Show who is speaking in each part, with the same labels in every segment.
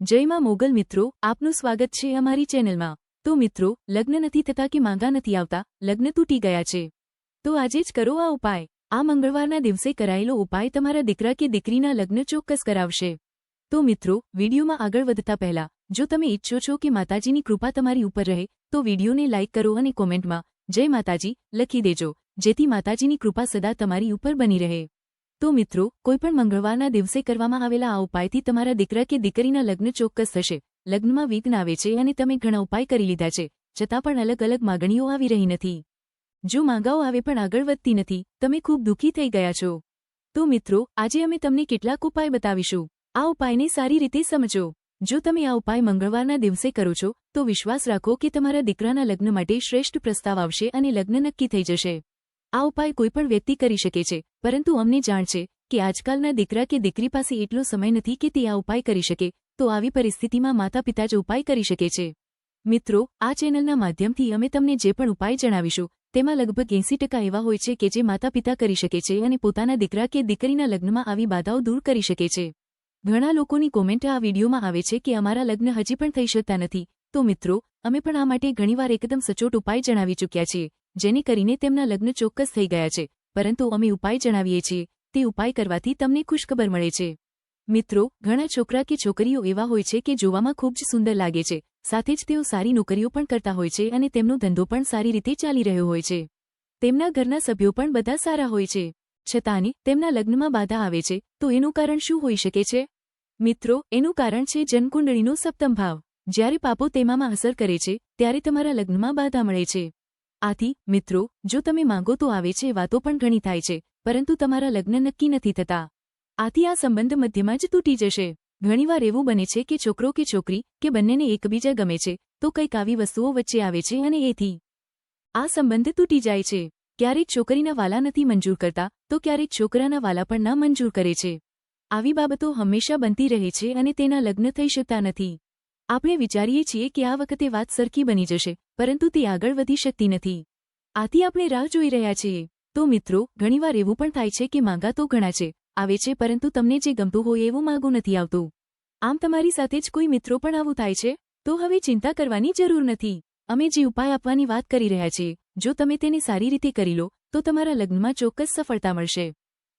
Speaker 1: જયમાં મોગલ મિત્રો, આપનું સ્વાગત છે અમારી ચેનલમાં. તો મિત્રો, લગ્ન નથી થતા કે માંગા નથી આવતા, લગ્ન તૂટી ગયા છે. તો આજે જ કરો આ ઉપાય. આ મંગળવારના દિવસે કરાયેલો ઉપાય તમારા દીકરા કે દીકરીના લગ્ન ચોક્કસ કરાવશે. તો મિત્રો, વિડીયોમાં આગળ વધતા પહેલા, જો તમે ઈચ્છો છો કે માતાજીની કૃપા તમારી ઉપર રહે, તો વિડીયોને લાઇક કરો અને કોમેન્ટમાં, જય માતાજી, લખી દેજો, જેથી માતાજીની કૃપા સદા તમારી ઉપર બની રહે. તો મિત્રો, કોઈપણ મંગળવારના દિવસે કરવામાં આવેલા આ ઉપાયથી તમારા દીકરા કે દીકરીના લગ્ન ચોક્કસ થશે. લગ્નમાં વિઘ્ન આવે છે અને તમે ઘણા ઉપાય કરી લીધા છે, છતાં પણ અલગ અલગ માગણીઓ આવી રહી નથી. જો માંગાઓ આવે પણ આગળ વધતી નથી, તમે ખૂબ દુઃખી થઈ ગયા છો. તો મિત્રો, આજે અમે તમને કેટલાક ઉપાય બતાવીશું. આ ઉપાયને સારી રીતે સમજો. જો તમે આ ઉપાય મંગળવારના દિવસે કરો છો, તો વિશ્વાસ રાખો કે તમારા દીકરાના લગ્ન માટે શ્રેષ્ઠ પ્રસ્તાવ આવશે અને લગ્ન નક્કી થઈ જશે. આ ઉપાય કોઈ પણ વ્યક્તિ કરી શકે છે, પરંતુ અમને જાણ છે કે આજકાલના દીકરા કે દીકરી પાસે એટલો સમય નથી કે તે આ ઉપાય કરી શકે, તો આવી પરિસ્થિતિમાં માતા પિતા જ ઉપાય કરી શકે છે. મિત્રો, આ ચેનલના માધ્યમથી અમે તમને જે પણ ઉપાય જણાવીશું, તેમાં લગભગ એંસી ટકા એવા હોય છે કે જે માતા પિતા કરી શકે છે અને પોતાના દીકરા કે દીકરીના લગ્નમાં આવી બાધાઓ દૂર કરી શકે છે. ઘણા લોકોની કોમેન્ટ આ વિડીયોમાં આવે છે કે અમારા લગ્ન હજી પણ થઈ શકતા નથી, તો મિત્રો, અમે પણ આ માટે ઘણીવાર એકદમ સચોટ ઉપાય જણાવી ચૂક્યા છીએ. જેને કરીને તેમના લગ્ન ચોક્કસ થઈ ગયા છે, પરંતુ અમે ઉપાય જણાવીએ છીએ, તે ઉપાય કરવાથી તમને ખુશખબર મળે છે. મિત્રો, ઘણા છોકરા કે છોકરીઓ એવા હોય છે કે જોવામાં ખૂબ જ સુંદર લાગે છે, સાથે જ તેઓ સારી નોકરીઓ પણ કરતા હોય છે અને તેમનો ધંધો પણ સારી રીતે ચાલી રહ્યો હોય છે. તેમના ઘરના સભ્યો પણ બધા સારા હોય છે. છતાંની તેમના લગ્નમાં બાધા આવે છે, તો એનું કારણ શું હોઈ શકે છે? મિત્રો, એનું કારણ છે જન્મકુંડળીનો સપ્તમ ભાવ. જ્યારે પાપો તેમાં અસર કરે છે, ત્યારે તમારા લગ્નમાં બાધા મળે છે. આથી, મિત્રો, જો તમે માંગો તો આવે છે, વાતો પણ ઘણી થાય છે, પરંતુ તમારા લગ્ન નક્કી નથી થતા. આથી આ સંબંધ મધ્યમાં જ તૂટી જશે. ઘણીવાર એવું બને છે કે છોકરો કે છોકરી, કે બંનેને એકબીજા ગમે છે, તો કંઈક આવી વસ્તુઓ વચ્ચે આવે છે અને એથી આ સંબંધ તૂટી જાય છે. ક્યારેક છોકરીના વાલા નથી મંજૂર કરતા, તો ક્યારેક છોકરાના વાલા પણ ના મંજૂર કરે છે. આવી બાબતો હંમેશા બનતી રહે છે અને તેના લગ્ન થઈ શકતા નથી. આપણે વિચારીએ છીએ કે આ વખતે વાત સરખી બની જશે, પરંતુ તે આગળ વધી શકતી નથી. આથી આપણે રાહ જોઈ રહ્યા છીએ. તો મિત્રો, ઘણીવાર એવું પણ થાય છે કે માંગા તો ઘણા છે, આવે છે પરંતુ તમને જે ગમતું હોય એવું માગું નથી આવતું. આમ તમારી સાથે જ કોઈ મિત્રો પણ આવું થાય છે? તો હવે ચિંતા કરવાની જરૂર નથી. અમે જે ઉપાય આપવાની વાત કરી રહ્યા છીએ, જો તમે તેને સારી રીતે કરી લો, તો તમારા લગ્નમાં ચોક્કસ સફળતા મળશે.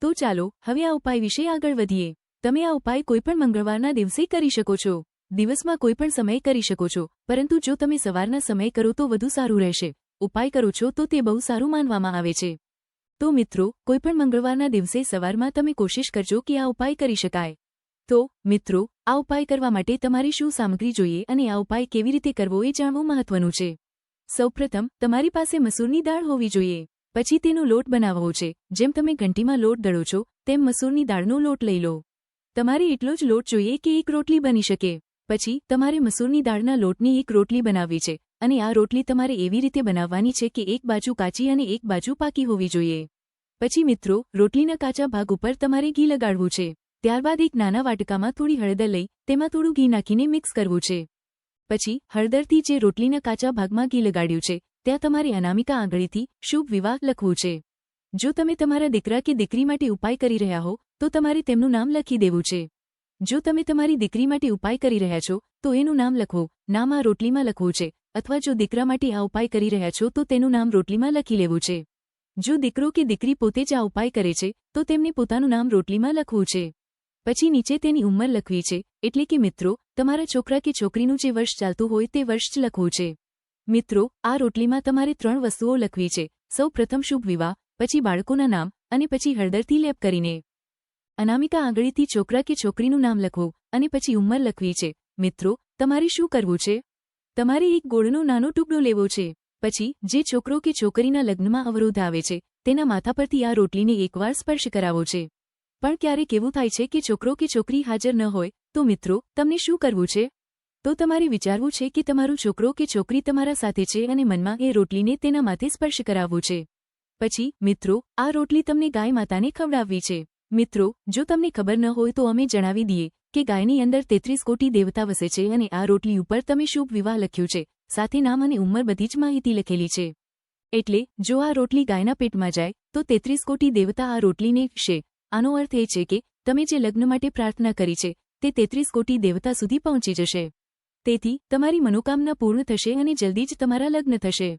Speaker 1: તો ચાલો, હવે આ ઉપાય વિશે આગળ વધીએ. તમે આ ઉપાય કોઈપણ મંગળવારના દિવસે કરી શકો છો. દિવસમાં કોઈ પણ સમય કરી શકો છો, પરંતુ જો તમે સવારના સમય કરો તો વધુ સારું રહેશે. ઉપાય કરો છો તો તે બહુ સારું માનવામાં આવે છે. તો મિત્રો કોઈપણ મંગળવારના દિવસે સવારમાં તમે કોશિશ કરજો કે આ ઉપાય કરી શકાય. તો, મિત્રો, આ ઉપાય કરવા માટે તમારી શું સામગ્રી જોઈએ અને આ ઉપાય કેવી રીતે કરવો એ જાણવું મહત્વનું છે. સૌપ્રથમ, તમારી પાસે મસૂરની દાળ હોવી જોઈએ. પછી તેનો લોટ બનાવવો છે. જેમ તમે ઘંટીમાં લોટ દળો છો, તેમ મસૂરની દાળનો લોટ લઈ લો. તમારે એટલો જ લોટ જોઈએ કે એક રોટલી બની શકે. પછી, તમારે મસૂરની દાળના લોટની એક રોટલી બનાવવી છે, અને આ રોટલી તમારે એવી રીતે બનાવવાની છે કે એક બાજુ કાચી અને એક બાજુ પાકી હોવી જોઈએ. પછી મિત્રો, રોટલીના કાચા ભાગ ઉપર તમારે ઘી લગાડવું છે. ત્યારબાદ એક નાના વાટકામાં થોડી હળદર લઈ, તેમાં થોડું ઘી નાખીને મિક્સ કરવું છે. પછી, હળદરથી જે રોટલીના કાચા ભાગમાં ઘી લગાડ્યું છે, ત્યાં તમારે અનામિકા આંગળીથી શુભ વિવાહ લખવું છે. જો તમે તમારા દીકરા કે દીકરી માટે ઉપાય કરી રહ્યા હો, તો તમારે તેમનું નામ લખી દેવું છે. જો તમે તમારી દીકરી માટે ઉપાય કરી રહ્યા છો, તો એનું નામ લખો. નામ આ રોટલીમાં લખવું છે. અથવા જો દીકરા માટે આ ઉપાય કરી રહ્યા છો, તો તેનું નામ રોટલીમાં લખી લેવું છે. જો દીકરો કે દીકરી પોતે જ આ ઉપાય કરે છે, તો તેમને પોતાનું નામ રોટલીમાં લખવું છે. પછી નીચે તેની ઉંમર લખવી છે. એટલે કે મિત્રો, તમારા છોકરા કે છોકરીનું જે વર્ષ ચાલતું હોય તે વર્ષ જ લખવું છે. મિત્રો, આ રોટલીમાં તમારે ત્રણ વસ્તુઓ લખવી છે. સૌ પ્રથમ શુભ વિવાહ, પછી બાળકોના નામ, અને પછી હળદરથી લેપ કરીને. અનામિકા આંગળીથી છોકરા કે છોકરીનું નામ લખો અને પછી ઉંમર લખવી છે. મિત્રો, તમારે શું કરવું છે? તમારે એક ગોળનો નાનો ટુકડો લેવો છે. પછી, જે છોકરો કે છોકરીના લગ્નમાં અવરોધ આવે છે, તેના માથા પરથી આ રોટલીને એકવાર સ્પર્શ કરાવો છે. પણ ક્યારેક એવું થાય છે કે છોકરો કે છોકરી હાજર ન હોય, તો મિત્રો, તમને શું કરવું છે? તો તમારે વિચારવું છે કે તમારું છોકરો કે છોકરી તમારા સાથે છે અને મનમાં એ રોટલીને તેના માથે સ્પર્શ કરાવવું છે. પછી, મિત્રો, આ રોટલી તમને ગાય માતાને ખવડાવવી છે. મિત્રો, જો તમને ખબર ન હોય તો અમે જણાવી દઈએ કે ગાયની અંદર તેત્રીસ કોટી દેવતા વસે છે અને આ રોટલી ઉપર તમે શુભ વિવાહ લખ્યું છે. સાથે નામ અને ઉંમર બધી જ માહિતી લખેલી છે. એટલે, જો આ રોટલી ગાયના પેટમાં જાય, તો તેત્રીસ કોટી દેવતા આ રોટલીને છે આનો અર્થ એ છે કે, તમે જે લગ્ન માટે પ્રાર્થના કરી છે, તે તેત્રીસ કોટી દેવતા સુધી પહોંચી જશે. તેથી, તમારી મનોકામના પૂર્ણ થશે અને જલ્દી જ તમારા લગ્ન થશે.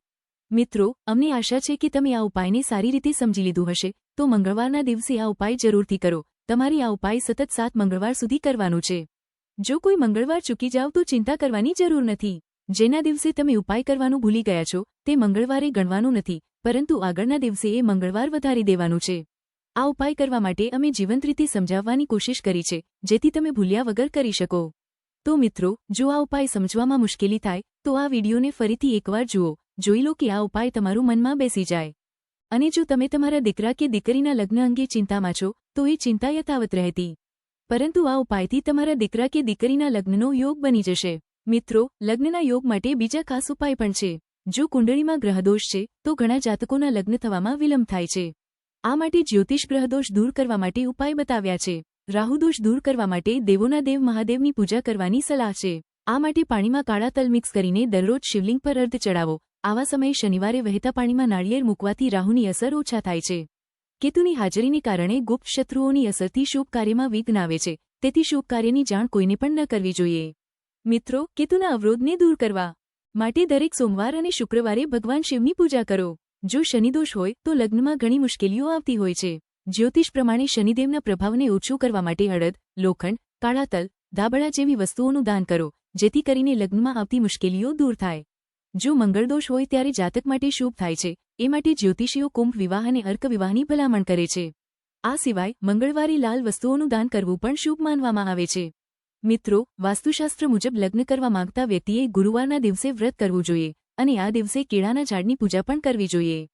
Speaker 1: મિત્રો, અમને આશા છે કે તમે આ ઉપાયને સારી રીતે સમજી લીધું હશે. તો મંગળવારના દિવસે આ ઉપાય જરૂરથી કરો. તમારે આ ઉપાય સતત સાત મંગળવાર સુધી કરવાનું છે. જો કોઈ મંગળવાર ચૂકી જાવ તો ચિંતા કરવાની જરૂર નથી. જેના દિવસે તમે ઉપાય કરવાનું ભૂલી ગયા છો, તે મંગળવારે ગણવાનું નથી, પરંતુ આગળના દિવસે એ મંગળવાર વધારી દેવાનું છે. આ ઉપાય કરવા માટે અમે જીવંત રીતે સમજાવવાની કોશિશ કરી છે, જેથી તમે ભૂલ્યા વગર કરી શકો. તો મિત્રો, જો આ ઉપાય સમજવામાં મુશ્કેલી થાય, તો આ વિડીયોને ફરીથી એકવાર જુઓ. જોઈ લો કે આ ઉપાય તમારું મનમાં બેસી જાય. અને જો તમે તમારા દીકરા કે દીકરીના લગ્ન અંગે ચિંતામાં છો, તો એ ચિંતા યથાવત રહેતી. પરંતુ આ ઉપાયથી તમારા દીકરા કે દીકરીના લગ્નનો યોગ બની જશે. મિત્રો, લગ્નના યોગ માટે બીજા ખાસ ઉપાય પણ છે. જો કુંડળીમાં ગ્રહદોષ છે, તો ઘણા જાતકોના લગ્ન થવામાં વિલંબ થાય છે. આ માટે જ્યોતિષ ગ્રહદોષ દૂર કરવા માટે ઉપાય બતાવ્યા છે. રાહુદોષ દૂર કરવા માટે દેવોના દેવ મહાદેવની પૂજા કરવાની સલાહ છે. આ માટે પાણીમાં કાળા તલ મિક્સ કરીને દરરોજ શિવલિંગ પર અર્ધ ચડાવો આવા સમયે શનિવારે વહેતા પાણીમાં નાળિયેર મૂકવાથી રાહુની અસર ઓછા થાય છે. કેતુની હાજરીને કારણે ગુપ્ત શત્રુઓની અસરથી શુભ કાર્યમાં વિઘ્ન આવે છે, તેથી શુભ કાર્યની જાણ કોઈને પણ ન કરવી જોઈએ. મિત્રો, કેતુના અવરોધને દૂર કરવા માટે દરેક સોમવાર અને શુક્રવારે ભગવાન શિવની પૂજા કરો. જો શનિદોષ હોય, તો લગ્નમાં ઘણી મુશ્કેલીઓ આવતી હોય છે. જ્યોતિષ પ્રમાણે શનિદેવના પ્રભાવને ઓછું કરવા માટે અડદ લોખંડ, કાળા તલ, ધાબળા જેવી વસ્તુઓનું દાન કરો, જેથી કરીને લગ્નમાં આવતી મુશ્કેલીઓ દૂર થાય. જો મંગળદોષ હોય ત્યારે જાતક માટે શુભ થાય છે. એ માટે જ્યોતિષીઓ કુંભ વિવાહ અને અર્ક વિવાહની ભલામણ કરે છે. આ સિવાય મંગળવારે લાલ વસ્તુઓનું દાન કરવું પણ શુભ માનવામાં આવે છે. મિત્રો, વાસ્તુશાસ્ત્ર મુજબ લગ્ન કરવા માંગતા વ્યક્તિએ ગુરુવારના દિવસે વ્રત કરવું જોઈએ અને આ દિવસે કેળાના ઝાડની પૂજા પણ કરવી જોઈએ.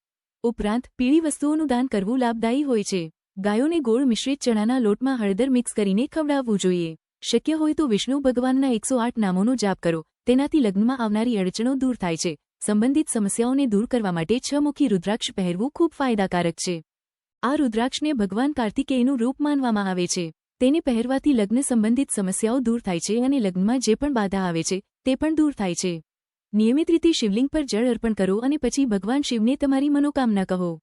Speaker 1: ઉપરાંત, પીળી વસ્તુઓનું દાન કરવું લાભદાયી હોય છે. ગાયોને ગોળ મિશ્રિત ચણાના લોટમાં હળદર મિક્સ કરીને ખવડાવવું જોઈએ. શક્ય હોય તો વિષ્ણુ ભગવાનના એકસો આઠ નામોનો જાપ કરો. તેનાથી લગ્નમાં આવનારી અડચણો દૂર થાય છે. સંબંધિત સમસ્યાઓને દૂર કરવા માટે છ મુખી રુદ્રાક્ષ પહેરવું ખૂબ ફાયદાકારક છે. આ રુદ્રાક્ષને ભગવાન કાર્તિકેયનું રૂપ માનવામાં આવે છે. તેને પહેરવાથી લગ્ન સંબંધિત સમસ્યાઓ દૂર થાય છે અને લગ્નમાં જે પણ બાધા આવે છે, તે પણ દૂર થાય છે. નિયમિત રીતે શિવલિંગ પર જળ અર્પણ કરો અને પછી ભગવાન શિવને તમારી મનોકામના કહો.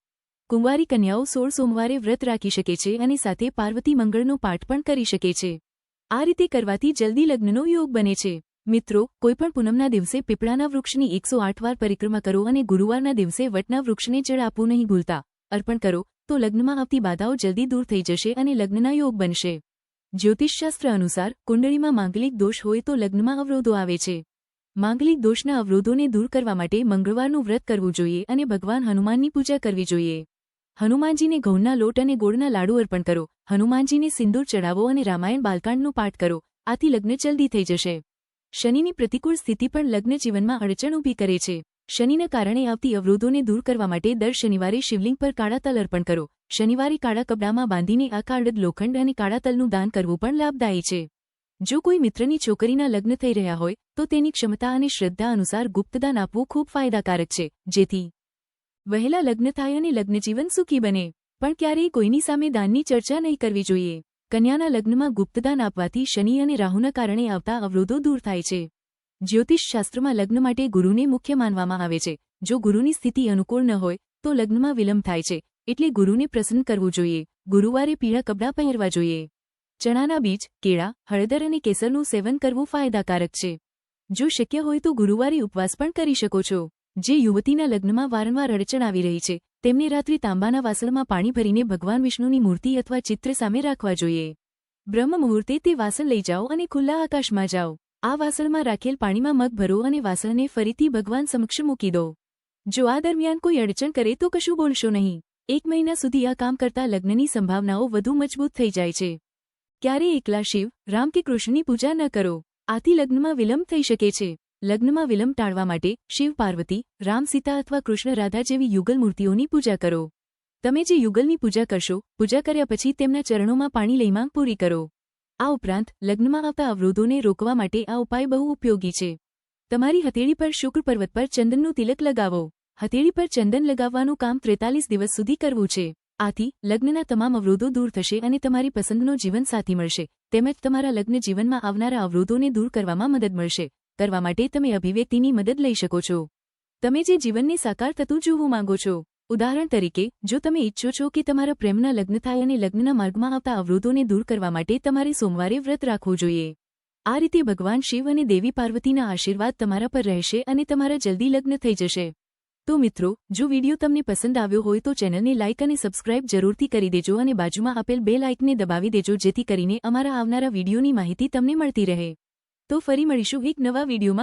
Speaker 1: કુંવારી કન્યાઓ સોળ સોમવારે વ્રત રાખી શકે છે અને સાથે પાર્વતી મંગળનો પાઠ પણ કરી શકે છે. આ રીતે કરવાથી જલ્દી લગ્નનો યોગ બને છે. મિત્રો, કોઈપણ પૂનમના દિવસે પીપળાના વૃક્ષની એકસો આઠ વાર પરિક્રમા કરો અને ગુરુવારના દિવસે વટના વૃક્ષને જળ આપવું નહીં ભૂલતા. અર્પણ કરો, તો લગ્નમાં આવતી બાધાઓ જલ્દી દૂર થઈ જશે અને લગ્નના યોગ બનશે. જ્યોતિષશાસ્ત્ર અનુસાર, કુંડળીમાં માંગલિક દોષ હોય તો લગ્નમાં અવરોધો આવે છે. માંગલિક દોષના અવરોધોને દૂર કરવા માટે મંગળવારનું વ્રત કરવું જોઈએ અને ભગવાન હનુમાનની પૂજા કરવી જોઈએ. હનુમાનજીને ઘઉંના લોટ અને ગોળના લાડુ અર્પણ કરો, હનુમાનજીને સિંદૂર ચડાવો અને રામાયણ બાલકાંડનો પાઠ કરો, આથી લગ્ન જલ્દી થઈ જશે. શનિની પ્રતિકૂળ સ્થિતિ પણ લગ્ન જીવનમાં અડચણ ઊભી કરે છે. શનિના કારણે આવતી અવરોધોને દૂર કરવા માટે દર શનિવારે શિવલિંગ પર કાળા તલ અર્પણ કરો. શનિવારે કાળા કપડામાં બાંધીને આ કાળદ લોખંડ અને કાળા તલનું દાન કરવું પણ લાભદાયી છે. જો કોઈ મિત્રની છોકરીના લગ્ન થઈ રહ્યા હોય, તો તેની ક્ષમતા અને શ્રદ્ધા અનુસાર ગુપ્તદાન આપવું ખૂબ ફાયદાકારક છે. જેથી વહેલા લગ્ન થાય અને લગ્નજીવન સુખી બને. પણ ક્યારેય કોઈની સામે દાનની ચર્ચા નહીં કરવી જોઈએ. કન્યાના લગ્નમાં ગુપ્તદાન આપવાથી શનિ અને રાહુના કારણે આવતા અવરોધો દૂર થાય છે. જ્યોતિષશાસ્ત્રમાં લગ્ન માટે ગુરુને મુખ્ય માનવામાં આવે છે. જો ગુરુની સ્થિતિ અનુકૂળ ન હોય, તો લગ્નમાં વિલંબ થાય છે, એટલે ગુરુને પ્રસન્ન કરવું જોઈએ. ગુરુવારે પીળા કપડાં પહેરવા જોઈએ. ચણાના બીજ, કેળા, હળદર અને કેસરનું સેવન કરવું ફાયદાકારક છે. જો શક્ય હોય તો ગુરુવારે ઉપવાસ પણ કરી શકો છો. જે યુવતીના લગ્નમાં વારંવાર અડચણ આવી રહી છે, તેમને રાત્રિ તાંબાના વાસણમાં પાણી ભરીને ભગવાન વિષ્ણુની મૂર્તિ અથવા ચિત્ર સામે રાખવા જોઈએ. બ્રહ્મ મુહૂર્તે તે વાસણ લઈ જાઓ અને ખુલ્લા આકાશમાં જાઓ. આ વાસણમાં રાખેલ પાણીમાં મગ ભરો અને વાસણને ફરીથી ભગવાન સમક્ષ મૂકી દો. જો આ દરમિયાન કોઈ અડચણ કરે તો કશું બોલશો નહીં. એક મહિના સુધી આ કામ કરતા લગ્નની સંભાવનાઓ વધુ મજબૂત થઈ જાય છે. ક્યારે એકલા શિવ, રામ કે કૃષ્ણની પૂજા ન કરો. આથી લગ્નમાં વિલંબ થઈ શકે છે. લગ્નમાં વિલંબ ટાળવા માટે શિવ, પાર્વતી, રામ, સીતા અથવા કૃષ્ણ, રાધા જેવી યુગલ મૂર્તિઓની પૂજા કરો. તમે જે યુગલની પૂજા કરશો, પૂજા કર્યા પછી તેમના ચરણોમાં પાણી લઈ માંગ પૂરી કરો. આ ઉપરાંત લગ્નમાં આવતા અવરોધોને રોકવા માટે આ ઉપાય બહુ ઉપયોગી છે. તમારી હથેળી પર શુક્ર પર્વત પર ચંદનનું તિલક લગાવો. હથેળી પર ચંદન લગાવવાનું કામ ત્રેતાલીસ દિવસ સુધી કરવું છે. આથી લગ્નના તમામ અવરોધો દૂર થશે અને તમારી પસંદનો જીવનસાથી મળશે. તેમજ તમારા લગ્ન જીવનમાં આવનારા અવરોધોને દૂર કરવામાં મદદ મળશે. કરવા માટે તમે અભિવ્યક્તિની મદદ લઈ શકો છો. તમે જે જીવનને સાકાર થતું જોવું માંગો છો, ઉદાહરણ તરીકે, જો તમે ઈચ્છો છો કે તમારા પ્રેમના લગ્ન થાય અને લગ્નના માર્ગમાં આવતા અવરોધોને દૂર કરવા માટે તમારે સોમવારે વ્રત રાખવું જોઈએ. આ રીતે ભગવાન શિવ અને દેવી પાર્વતીના આશીર્વાદ તમારા પર રહેશે અને તમારા જલ્દી લગ્ન થઈ જશે. તો મિત્રો, જો વીડિયો તમને પસંદ આવ્યો હોય તો ચેનલને લાઇક અને સબસ્ક્રાઇબ જરૂરથી કરી દેજો અને બાજુમાં આપેલ બે લાઇકને દબાવી દેજો જેથી કરીને અમારા આવનારા વિડીયોની માહિતી તમને મળતી રહે. તો ફરી મળીશું એક નવા વિડીયોમાં.